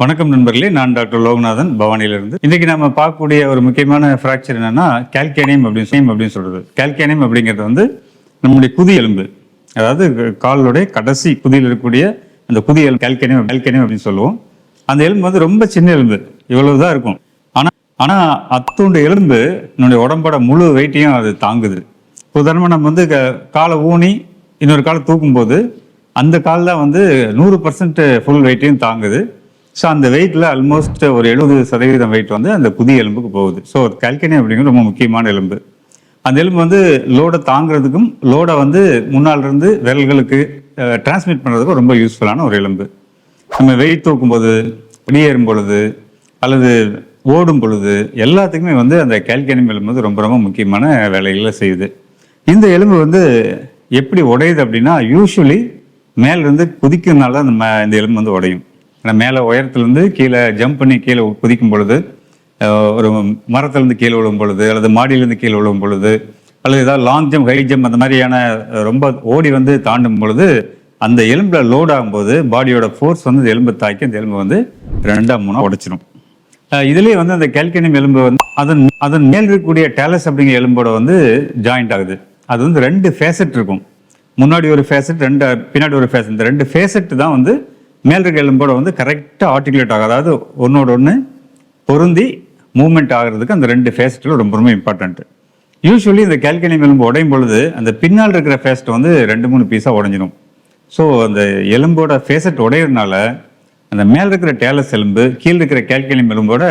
வணக்கம் நண்பர்களே நான் டாக்டர் லோகநாதன் பவானியிலிருந்து. இன்னைக்கு நம்ம பார்க்கக்கூடிய ஒரு முக்கியமான ஃப்ராக்சர் என்னன்னா கால்கேனியம் அப்படின்னு சொல்லி அப்படின்னு சொல்றது. கால்கேனியம் அப்படிங்கிறது வந்து நம்முடைய குதி எலும்பு. அதாவது காலுடைய கடைசி குதியில் இருக்கக்கூடிய அந்த குதி எலும்பு கால்கேனியம் கால்கேனியம் அப்படின்னு சொல்லுவோம். அந்த எலும்பு வந்து ரொம்ப சின்ன எலும்பு. இவ்வளவுதான் இருக்கும். ஆனால் ஆனால் அத்தோண்டு எலும்பு நம்முடைய உடம்போட முழு வெயிட்டையும் அது தாங்குது. உதாரணமாக நம்ம வந்து க- காலை ஊனி இன்னொரு காலை தூக்கும்போது அந்த கால் தான் வந்து நூறு பர்சன்ட் ஃபுல் வெயிட்டையும் தாங்குது. ஸோ அந்த வெயிட்ல ஆல்மோஸ்ட் ஒரு எழுபது சதவீதம் வெயிட் வந்து அந்த புதிய எலும்புக்கு போகுது. ஸோ கல்கனி அப்படிங்கிறது ரொம்ப முக்கியமான எலும்பு. அந்த எலும்பு வந்து லோடை தாங்குறதுக்கும் லோடை வந்து முன்னால் இருந்து விரல்களுக்கு டிரான்ஸ்மிட் பண்ணுறதுக்கும் ரொம்ப யூஸ்ஃபுல்லான ஒரு எலும்பு. நம்ம வெயிட் தூக்கும்போது வெளியேறும் பொழுது அல்லது ஓடும் பொழுது எல்லாத்துக்குமே வந்து அந்த கால்கேனியம் எலும்பு வந்து ரொம்ப ரொம்ப முக்கியமான வேலைகளை செய்யுது. இந்த எலும்பு வந்து எப்படி உடையுது அப்படின்னா யூஸ்வலி மேலிருந்து குதிக்கிறதுனால தான் அந்த ம- இந்த எலும்பு வந்து உடையும். ஆனால் மேலே உயரத்துலேருந்து கீழே ஜம்ப் பண்ணி கீழே குதிக்கும் பொழுது ஒரு மரத்துலேருந்து கீழே விழும் பொழுது அல்லது மாடியிலேருந்து கீழே விழும் பொழுது அல்லது ஏதாவது லாங் ஜம்ப் ஹை ஜம்ப் அந்த மாதிரியான ரொம்ப ஓடி வந்து தாண்டும் பொழுது அந்த எலும்பில் லோட் ஆகும்போது பாடியோட ஃபோர்ஸ் வந்து இந்த எலும்பை தாக்கி அந்த எலும்பு வந்து ரெண்டாம் மூணாக உடைச்சிடும் இதுலேயே வந்து அந்த கேல்கனியம் எலும்பு வந்து அதன் அதன் மேல் இருக்கக்கூடிய டேலஸ் அப்படிங்கிற எலும்போட வந்து ஜாயிண்ட் ஆகுது. அது வந்து ரெண்டு ஃபேசட் இருக்கும். முன்னாடி ஒரு ஃபேசட் ரெண்டு பின்னாடி ஒரு ஃபேசட் இந்த ரெண்டு ஃபேசட் தான் வந்து மேல் இருக்க எலும்போட வந்து கரெக்டாக ஆர்டிகுலேட் ஆகும் அதாவது ஒன்னோட ஒன்று பொருந்தி மூவ்மெண்ட் ஆகிறதுக்கு அந்த ரெண்டு ஃபேசட்டில் ரொம்ப ரொம்ப இம்பார்ட்டன்ட் யூஸ்வலி இந்த கேல்கனியம் எலும்பு உடையும் பொழுது அந்த பின்னால் இருக்கிற ஃபேஸ்ட் வந்து ரெண்டு மூணு பீஸாக உடஞ்சிடும் ஸோ அந்த எலும்போட ஃபேஸட் உடையிறதுனால அந்த மேல் இருக்கிற டேலஸ் எலும்பு கீழே இருக்கிற கேல்கனியம் எலும்போட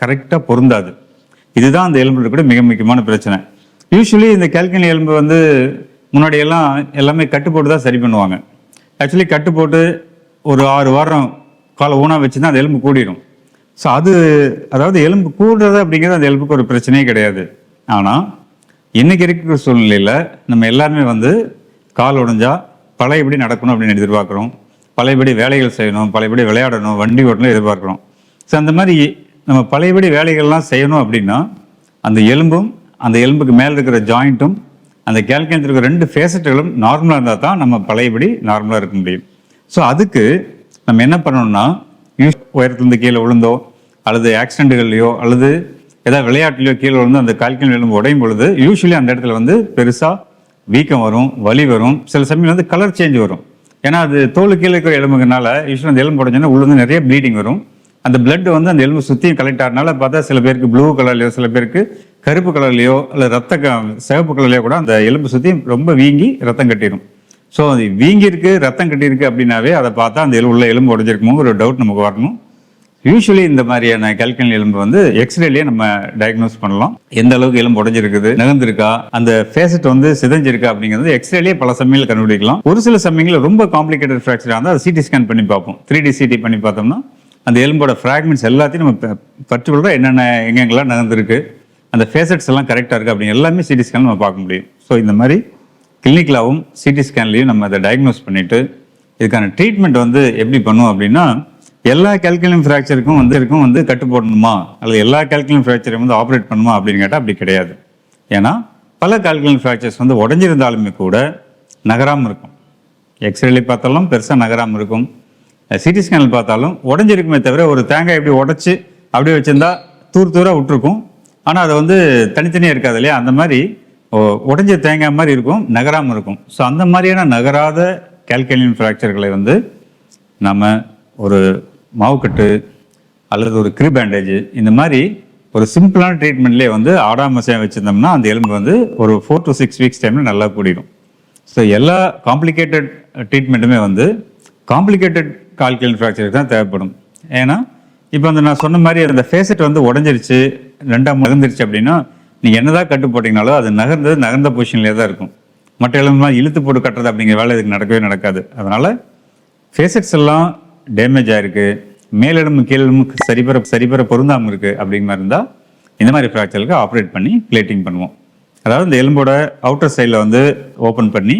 கரெக்டாக பொருந்தாது. இதுதான் அந்த எலும்பு கூட மிக முக்கியமான பிரச்சனை. யூஸ்வலி இந்த கேல்கனி எலும்பு வந்து முன்னாடியெல்லாம் எல்லாமே கட்டு போட்டு தான் சரி பண்ணுவாங்க. ஆக்சுவலி கட்டு போட்டு ஒரு ஆறு வாரம் காலை ஊனா வச்சுன்னா அந்த எலும்பு கூடிடும் ஸோ அது அதாவது எலும்பு கூடுறது அப்படிங்கிறது அந்த எலும்புக்கு ஒரு பிரச்சனையே கிடையாது. ஆனால் இன்றைக்கி இருக்கிற சூழ்நிலையில் நம்ம எல்லாருமே வந்து கால் உடைஞ்சா பழையபடி நடக்கணும் அப்படின்னு எதிர்பார்க்குறோம். பழையபடி வேலைகள் செய்யணும் பழையபடி விளையாடணும் வண்டி ஓட்டணும் எதிர்பார்க்குறோம். ஸோ அந்த மாதிரி நம்ம பழையபடி வேலைகள்லாம் செய்யணும் அப்படின்னா அந்த எலும்பும் அந்த எலும்புக்கு மேலே இருக்கிற ஜாயிண்ட்டும் அந்த கேல்கேந்திர இருக்கிற ரெண்டு ஃபேசட்டுகளும் நார்மலாக இருந்தால் தான் நம்ம பழையபடி நார்மலாக இருக்க முடியும். ஸோ அதுக்கு நம்ம என்ன பண்ணணும்னா யூஸ் உயரத்துலேருந்து கீழே விழுந்தோ அல்லது ஆக்சிடென்ட்டுகள்லையோ அல்லது ஏதாவது விளையாட்டுலையோ கீழே விழுந்து அந்த கால்கன் எலும்பு உடையும் பொழுது யூஸ்வலி அந்த இடத்துல வந்து பெருசாக வீக்கம் வரும் வலி வரும். சில சமயம் வந்து கலர் சேஞ்ச் வரும். ஏன்னா அது தோல் கீழே இருக்கிற எலும்புங்கனால யூஸ்வலி அந்த எலும்பு உடஞ்சோன்னா உள்ளே நிறைய ப்ளீடிங் வரும். அந்த பிளட் வந்து அந்த எலும்பு சுற்றியும் கலெக்ட் ஆகிறனால பார்த்தா சில பேருக்கு ப்ளூ கலர்லையோ சில பேருக்கு கருப்பு கலர்லையோ இல்லை ரத்த க சிவப்பு கலர்லையோ கூட அந்த எலும்பு சுற்றி ரொம்ப வீங்கி ரத்தம் கட்டிடும் ஸோ அது வீங்கியிருக்கு ரத்தம் கட்டியிருக்கு அப்படின்னாவே அதை பார்த்தா அந்த எலும்பு உள்ள எலும்பு உடஞ்சிருக்குமோ ஒரு டவுட் நமக்கு வரணும். யூஸ்வலி இந்த மாதிரியான கல்கன் எலும்பு வந்து எக்ஸ்ரேலேயே நம்ம டயக்னோஸ் பண்ணலாம். எந்த அளவுக்கு எலும்பு உடஞ்சிருக்குது நகர்ந்திருக்கா அந்த ஃபேசட் வந்து சிதைஞ்சிருக்கா அப்படிங்கிறது எக்ஸ்ரேலேயே பல சமயங்கள் கண்டுபிடிக்கலாம். ஒரு சில சமயங்களில் ரொம்ப காம்ப்ளிகேட்டட் ஃப்ராக்சர் இருந்தால் அதை சிடி ஸ்கேன் பண்ணி பார்ப்போம். த்ரீ டி சிடி பண்ணி பார்த்தோம்னா அந்த எலும்போட ஃப்ராக்மெண்ட்ஸ் எல்லாத்தையும் நம்ம பர்டிகுலராக என்னென்ன எங்கெங்கெல்லாம் நகர்ந்துருக்கு அந்த ஃபேசட்ஸ் எல்லாம் கரெக்டாக இருக்குது அப்படிங்க எல்லாமே சிடி ஸ்கேன் நம்ம பார்க்க முடியும். ஸோ இந்த மாதிரி கிளினிக்கலாகவும் சிடி ஸ்கேன்லேயும் நம்ம அதை டயக்னோஸ் பண்ணிவிட்டு இதுக்கான ட்ரீட்மெண்ட் வந்து எப்படி பண்ணுவோம் அப்படின்னா எல்லா கேல்குலம் ஃப்ராக்சருக்கும் வந்து இருக்கும் வந்து கட்டு போடணுமா அல்லது எல்லா கேல்குலம் ஃப்ராக்சரையும் வந்து ஆப்ரேட் பண்ணுமா அப்படின்னு கேட்டால் அப்படி கிடையாது. ஏன்னா பல கால்குலம் ஃப்ராக்சர்ஸ் வந்து உடஞ்சிருந்தாலுமே கூட நகராமல் இருக்கும். எக்ஸ்ரேல பார்த்தாலும் பெருசாக நகராமல் இருக்கும். சிடி ஸ்கேனில் பார்த்தாலும் உடஞ்சிருக்குமே தவிர ஒரு தேங்காய் எப்படி உடச்சி அப்படியே வச்சுருந்தா தூர் தூராக விட்டுருக்கும். ஆனால் அது வந்து தனித்தனியாக இருக்காது இல்லையா? அந்த மாதிரி உடஞ்ச தேங்காய் மாதிரி இருக்கும் நகராமல் இருக்கும். ஸோ அந்த மாதிரியான நகராத கேல்கலின் ஃப்ராக்சர்களை வந்து நம்ம ஒரு மாவுக்கட்டு அல்லது ஒரு க்ரீ பேண்டேஜ் இந்த மாதிரி ஒரு சிம்பிளான ட்ரீட்மெண்ட்லேயே வந்து ஆடாமசையாக வச்சுருந்தோம்னா அந்த எலும்பு வந்து ஒரு ஃபோர் டு சிக்ஸ் வீக்ஸ் டைமில் நல்லா கூடிடும். ஸோ எல்லா காம்ப்ளிகேட்டட் ட்ரீட்மெண்ட்டுமே வந்து காம்ப்ளிகேட்டட் கால்கல் ஃப்ராக்சருக்கு தான் தேவைப்படும். ஏன்னா இப்போ அந்த நான் சொன்ன மாதிரி அந்த ஃபேஸட் வந்து உடஞ்சிருச்சு ரெண்டாம் நகர்ந்துருச்சு அப்படின்னா நீங்கள் என்னதான் கட்டு போட்டிங்கனாலும் அது நகர்ந்தது நகர்ந்த பொசிஷன்லேயே தான் இருக்கும். மற்ற எலும்புலாம் இழுத்து போட்டு கட்டுறது அப்படிங்கிற வேலை இதுக்கு நடக்கவே நடக்காது. அதனால் ஃபேசட்ஸ் எல்லாம் டேமேஜ் ஆகிருக்கு மேலெலும்பு கீழெலும்பு சரிபெற சரிபெற பொருந்தாமல் இருக்குது அப்படிங்கிற மாதிரி இருந்தால் இந்த மாதிரி ஃப்ராக்சருக்கு ஆப்ரேட் பண்ணி பிளேட்டிங் பண்ணுவோம். அதாவது இந்த எலும்போட அவுட்டர் சைடில் வந்து ஓப்பன் பண்ணி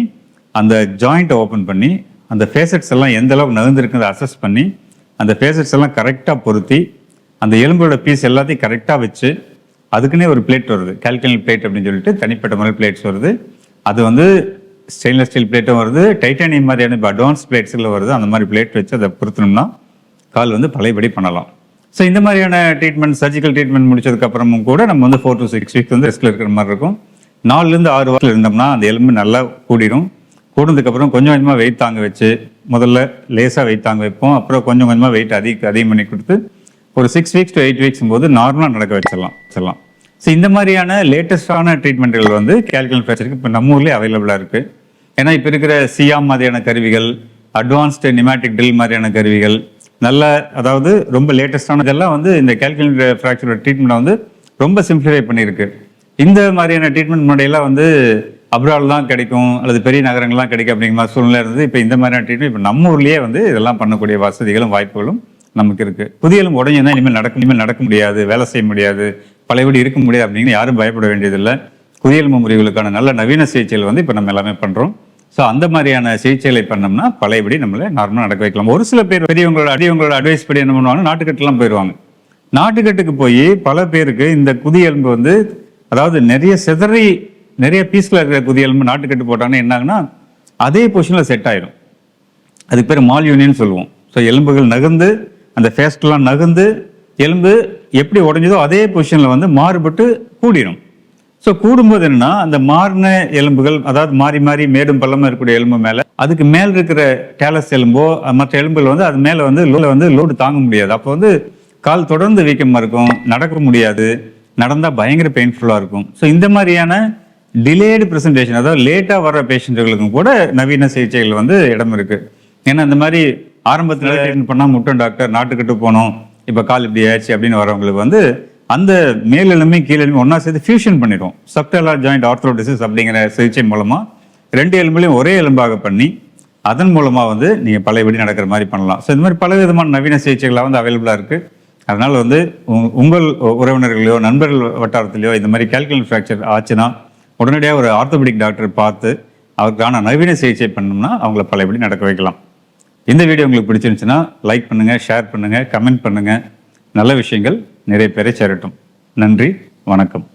அந்த ஜாயிண்ட்டை ஓப்பன் பண்ணி அந்த ஃபேசட்ஸ் எல்லாம் எந்த அளவுக்கு நகர்ந்துருக்குன்னு அசஸ் பண்ணி அந்த ஃபேசட்ஸ் எல்லாம் கரெக்டாக பொருத்தி அந்த எலும்போட பீஸ் எல்லாத்தையும் கரெக்டாக வச்சு அதுக்குன்னே ஒரு பிளேட் வருது. கால்கனல் பிளேட் அப்படின்னு சொல்லிட்டு தனிப்பட்ட முறையில் பிளேட்ஸ் வருது. அது வந்து ஸ்டெயின்லெஸ் ஸ்டீல் பிளேட்டும் வருது. டைட்டானியம் மாதிரியான இப்போ அட்வான்ஸ் பிளேட்ஸில் வருது. அந்த மாதிரி பிளேட் வச்சு அதை பொருத்தணும்னா கால் வந்து பழையபடி பண்ணலாம். ஸோ இந்த மாதிரியான ட்ரீட்மெண்ட் சர்ஜிக்கல் ட்ரீட்மெண்ட் முடிச்சதுக்கப்புறமும் கூட நம்ம வந்து ஃபோர் டு சிக்ஸ் வீக் வந்து ரெஸ்ட்டில் இருக்கிற மாதிரி இருக்கும். நாலுலேருந்து ஆறு வாரத்தில் இருந்தோம்னா அந்த எலும்பு நல்லா கூடிடும் கூடுனதுக்கப்புறம் கொஞ்சம் கொஞ்சமாக வெயிட் தாங்க வச்சு முதல்ல லேசாக வெயிட் தாங்க வைப்போம். அப்புறம் கொஞ்சம் கொஞ்சமாக வெயிட் அதிக அதிகம் பண்ணி கொடுத்து ஒரு six weeks to eight weeks போது நார்மலாக நடக்க வச்சிடலாம். சொல்லலாம் ஸோ இந்த மாதிரியான லேட்டஸ்டான ட்ரீட்மெண்ட்கள் வந்து கேல்குலன் ஃப்ராக்சருக்கு இப்போ நம்ம ஊர்லேயே அவைலபிளாக இருக்குது ஏன்னா இப்போ இருக்கிற சியாம் மாதிரியான கருவிகள் அட்வான்ஸ்டு நிமேட்டிக் ட்ரில் மாதிரியான கருவிகள் நல்ல அதாவது ரொம்ப லேட்டஸ்டான இதெல்லாம் வந்து இந்த கேல்குலன் ஃப்ராக்சரோட ட்ரீட்மெண்ட்டை வந்து ரொம்ப சிம்பிளிஃபை பண்ணியிருக்கு. இந்த மாதிரியான ட்ரீட்மெண்ட் முறையெல்லாம் வந்து அப்ராட் தான் கிடைக்கும் அல்லது பெரிய நகரங்கள்லாம் கிடைக்கும் அப்படிங்கிற மாதிரி சூழ்நிலை இருந்தது. இப்போ இந்த மாதிரியான ட்ரீட்மெண்ட் இப்போ நம்ம ஊர்லேயே வந்து இதெல்லாம் பண்ணக்கூடிய வசதிகளும் வாய்ப்புகளும் நமக்கு இருக்குது புதியலும் எலும்பு இனிமேல் நடக்க இனிமேல் நடக்க முடியாது வேலை செய்ய முடியாது. பழையபடி இருக்க முடியாது அப்படின்னு யாரும் பயப்பட வேண்டியதில்லை. புதிய முறிவுகளுக்கான நல்ல நவீன சிகிச்சைகள் வந்து இப்போ நம்ம எல்லாமே பண்ணுறோம் ஸோ அந்த மாதிரியான சிகிச்சைகளை பண்ணோம்னா பழையபடி நம்மளை நார்மலாக நடக்க வைக்கலாம். ஒரு சில பேர் பெரியவங்களோட அடியவங்களோட அட்வைஸ் படி என்ன பண்ணுவாங்க? நாட்டுக்கட்டுலாம் போயிடுவாங்க நாட்டுக்கட்டுக்கு போய் பல பேருக்கு இந்த குதி எலும்பு வந்து அதாவது நிறைய சிதறி நிறைய பீஸில் இருக்கிற குதிய எலும்பு நாட்டுக்கட்டு போட்டாங்கன்னா என்னாங்கன்னா அதே பொசிஷனில் செட் ஆயிடும் அதுக்கு பேர் மால் யூனியன் சொல்லுவோம். ஸோ எலும்புகள் நகர்ந்து அந்த ஃபேஸ்ட்லாம் நகர்ந்து எலும்பு எப்படி உடஞ்சதோ அதே பொசிஷனில் வந்து மாறுபட்டு கூடிடும் ஸோ கூடும்போது என்னன்னா அந்த மாறின எலும்புகள் அதாவது மாறி மாறி மேடும் பள்ளமும் இருக்கக்கூடிய எலும்பு மேலே அதுக்கு மேல் இருக்கிற டேலஸ் எலும்போ மற்ற எலும்புகள் வந்து அது மேலே வந்து லோல வந்து லோடு தாங்க முடியாது. அப்போ வந்து கால் தொடர்ந்து வீக்கமாக இருக்கும் நடக்க முடியாது நடந்தால் பயங்கர பெயின்ஃபுல்லாக இருக்கும். ஸோ இந்த மாதிரியான டிலேடு ப்ரெசன்டேஷன் அதாவது லேட்டாக வர்ற பேஷண்ட்டுகளுக்கும் கூட நவீன சிகிச்சைகள் வந்து இடம் இருக்குது ஏன்னா இந்த மாதிரி ஆரம்பத்தில் ட்ரீட்மெண்ட் பண்ணால் முட்டம் டாக்டர் நாட்டுக்கிட்டு போனோம். இப்போ கால் இப்படி ஆயிடுச்சு அப்படின்னு வரவங்களுக்கு வந்து அந்த மேலெலுமே கீழே ஒன்றா சேர்த்து ஃபியூஷன் பண்ணிடும் சப்டலார் ஜாயிண்ட் ஆர்த்ரோடிசிஸ் அப்படிங்கிற சிகிச்சை மூலமாக ரெண்டு எலும்புலையும் ஒரே எலும்பாக பண்ணி அதன் மூலமாக வந்து நீங்கள் பழையபடி நடக்கிற மாதிரி பண்ணலாம். ஸோ இந்த மாதிரி பல விதமான நவீன சிகிச்சைகளாக வந்து அவைலபிளாக இருக்குது அதனால் வந்து உங்கள் உறவினர்களையோ நண்பர்கள் வட்டாரத்திலையோ இந்த மாதிரி கேல்குலன் ஃப்ராக்சர் ஆச்சுன்னா உடனடியாக ஒரு ஆர்த்தோபெடிக் டாக்டர் பார்த்து அவருக்கான நவீன சிகிச்சை பண்ணோம்னா அவங்கள பழையபடி நடக்க வைக்கலாம். இந்த வீடியோ உங்களுக்கு பிடிச்சிருந்துச்சுன்னா லைக் பண்ணுங்கள் ஷேர் பண்ணுங்கள் கமெண்ட் பண்ணுங்கள் நல்ல விஷயங்கள் நிறைய பேரை சேரட்டும். நன்றி வணக்கம்.